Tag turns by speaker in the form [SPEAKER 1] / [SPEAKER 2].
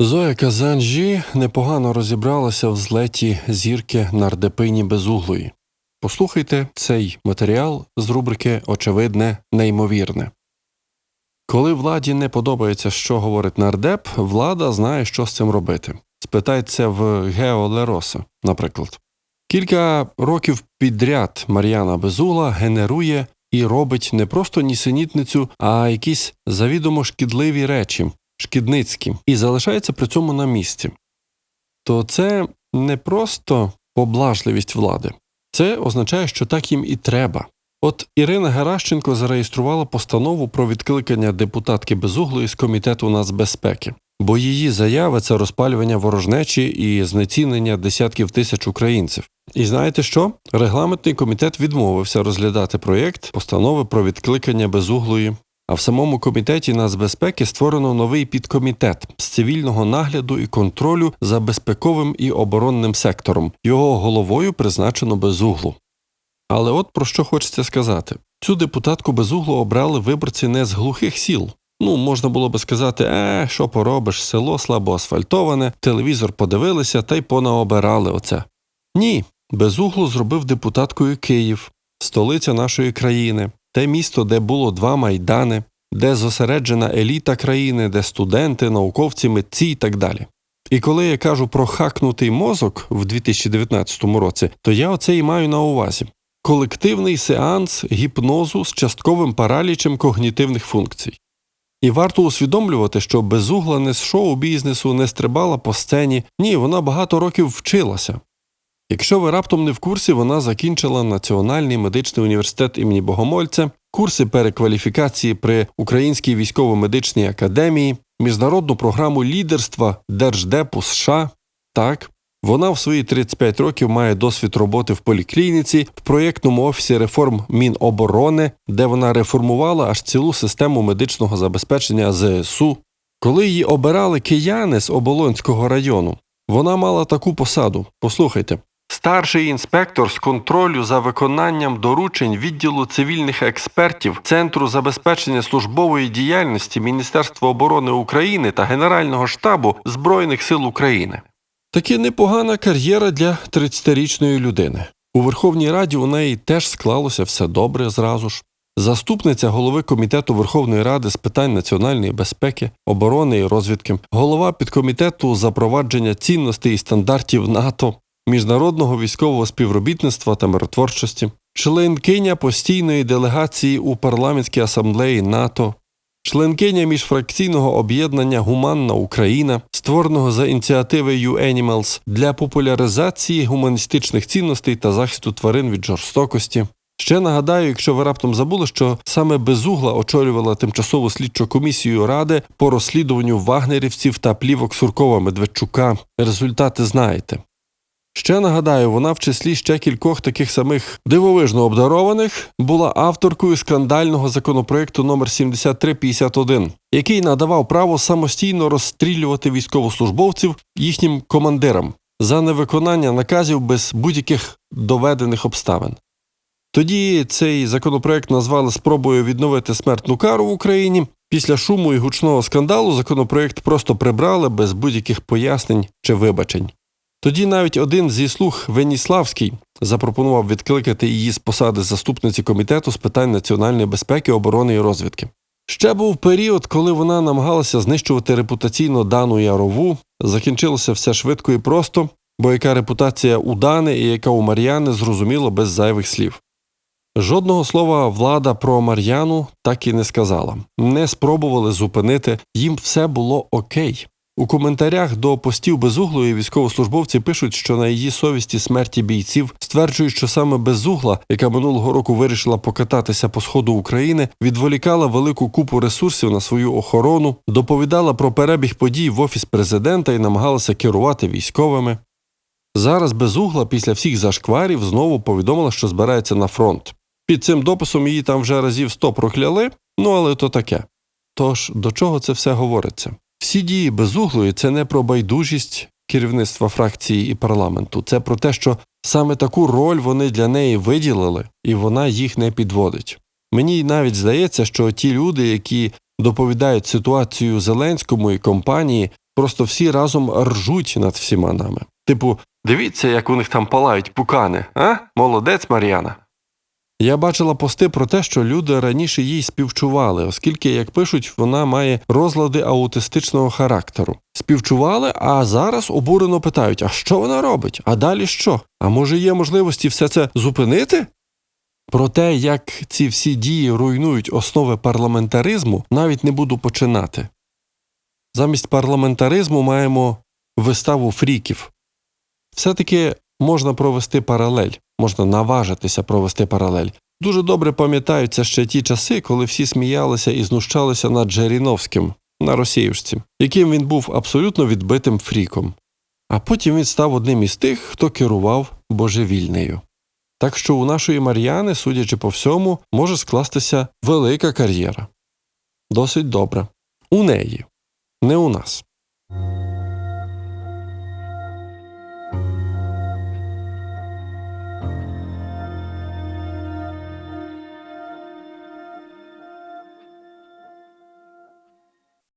[SPEAKER 1] Зоя Казанжі непогано розібралася в злеті зірки нардепині безуглої. Послухайте цей матеріал з рубрики Очевидне, неймовірне. Коли владі не подобається, що говорить нардеп, влада знає, що з цим робити. Спитайте в Гео Лероса, наприклад. Кілька років підряд Мар'яна Безугла генерує і робить не просто нісенітницю, а якісь завідомо шкідливі речі, шкідницькі, і залишається при цьому на місці. То це не просто поблажливість влади, це означає, що так їм і треба. От Ірина Геращенко зареєструвала постанову про відкликання депутатки Безуглої з комітету нацбезпеки, бо її заяви це розпалювання ворожнечі і знецінення десятків тисяч українців. І знаєте що? Регламентний комітет відмовився розглядати проєкт постанови про відкликання безуглої. А в самому комітеті нацбезпеки створено новий підкомітет з цивільного нагляду і контролю за безпековим і оборонним сектором. Його головою призначено безуглу. Але от про що хочеться сказати: цю депутатку безуглу обрали виборці не з глухих сіл. Ну, можна було би сказати, е, що поробиш, село слабо асфальтоване, телевізор подивилися та й понаобирали оце. Ні, безуглу зробив депутаткою Київ, столиця нашої країни, те місто, де було два майдани, де зосереджена еліта країни, де студенти, науковці, митці і так далі. І коли я кажу про хакнутий мозок в 2019 році, то я оце і маю на увазі колективний сеанс гіпнозу з частковим паралічем когнітивних функцій. І варто усвідомлювати, що безугла не з шоу-бізнесу не стрибала по сцені, ні, вона багато років вчилася. Якщо ви раптом не в курсі, вона закінчила Національний медичний університет імені Богомольця, курси перекваліфікації при Українській військово-медичній академії, міжнародну програму лідерства Держдепу США. Так, вона в свої 35 років має досвід роботи в поліклініці, в проєктному офісі реформ Міноборони, де вона реформувала аж цілу систему медичного забезпечення ЗСУ. Коли її обирали кияни з Оболонського району, вона мала таку посаду. Послухайте. Старший інспектор з контролю за виконанням доручень відділу цивільних експертів Центру забезпечення службової діяльності Міністерства оборони України та Генерального штабу Збройних сил України. Таки непогана кар'єра для 30-річної людини. У Верховній Раді у неї теж склалося все добре зразу ж. Заступниця голови комітету Верховної Ради з питань національної безпеки, оборони і розвідки, голова підкомітету запровадження цінностей і стандартів НАТО, міжнародного військового співробітництва та миротворчості, членкиня постійної делегації у парламентській асамблеї НАТО, членкиня міжфракційного об'єднання Гуманна Україна, створеного за ініціативи U-Animals для популяризації гуманістичних цінностей та захисту тварин від жорстокості. Ще нагадаю, якщо ви раптом забули, що саме безугла очолювала тимчасову слідчу комісію Ради по розслідуванню вагнерівців та плівок Суркова Медведчука. Результати знаєте. Ще нагадаю, вона в числі ще кількох таких самих дивовижно обдарованих була авторкою скандального законопроекту номер 7351, який надавав право самостійно розстрілювати військовослужбовців їхнім командирам за невиконання наказів без будь-яких доведених обставин. Тоді цей законопроект назвали спробою відновити смертну кару в Україні. Після шуму і гучного скандалу законопроект просто прибрали без будь-яких пояснень чи вибачень. Тоді навіть один зі слуг Веніславський запропонував відкликати її з посади заступниці комітету з питань національної безпеки, оборони і розвідки. Ще був період, коли вона намагалася знищувати репутаційно дану ярову. Закінчилося все швидко і просто, бо яка репутація у Дани і яка у Мар'яни зрозуміло без зайвих слів. Жодного слова влада про Мар'яну так і не сказала, не спробували зупинити, їм все було окей. У коментарях до постів безуглої військовослужбовці пишуть, що на її совісті смерті бійців стверджують, що саме безугла, яка минулого року вирішила покататися по сходу України, відволікала велику купу ресурсів на свою охорону, доповідала про перебіг подій в офіс президента і намагалася керувати військовими. Зараз безугла після всіх зашкварів знову повідомила, що збирається на фронт. Під цим дописом її там вже разів сто прокляли, ну але то таке. Тож до чого це все говориться? Всі дії безуглої це не про байдужість керівництва фракції і парламенту, це про те, що саме таку роль вони для неї виділили, і вона їх не підводить. Мені навіть здається, що ті люди, які доповідають ситуацію Зеленському і компанії, Просто всі разом ржуть над всіма нами. Типу, дивіться, як у них там палають пукани, а? Молодець, Мар'яна. Я бачила пости про те, що люди раніше їй співчували, оскільки, як пишуть, вона має розлади аутистичного характеру. Співчували, а зараз обурено питають: а що вона робить? А далі що? А може є можливості все це зупинити? Про те, як ці всі дії руйнують основи парламентаризму, навіть не буду починати. Замість парламентаризму маємо виставу фріків. Все-таки можна провести паралель, можна наважитися провести паралель. Дуже добре пам'ятаються ще ті часи, коли всі сміялися і знущалися над Джеріновським на Росіюшці, яким він був абсолютно відбитим фріком. А потім він став одним із тих, хто керував божевільнею. Так що у нашої Мар'яни, судячи по всьому, може скластися велика кар'єра. Досить добре. У неї, не у нас.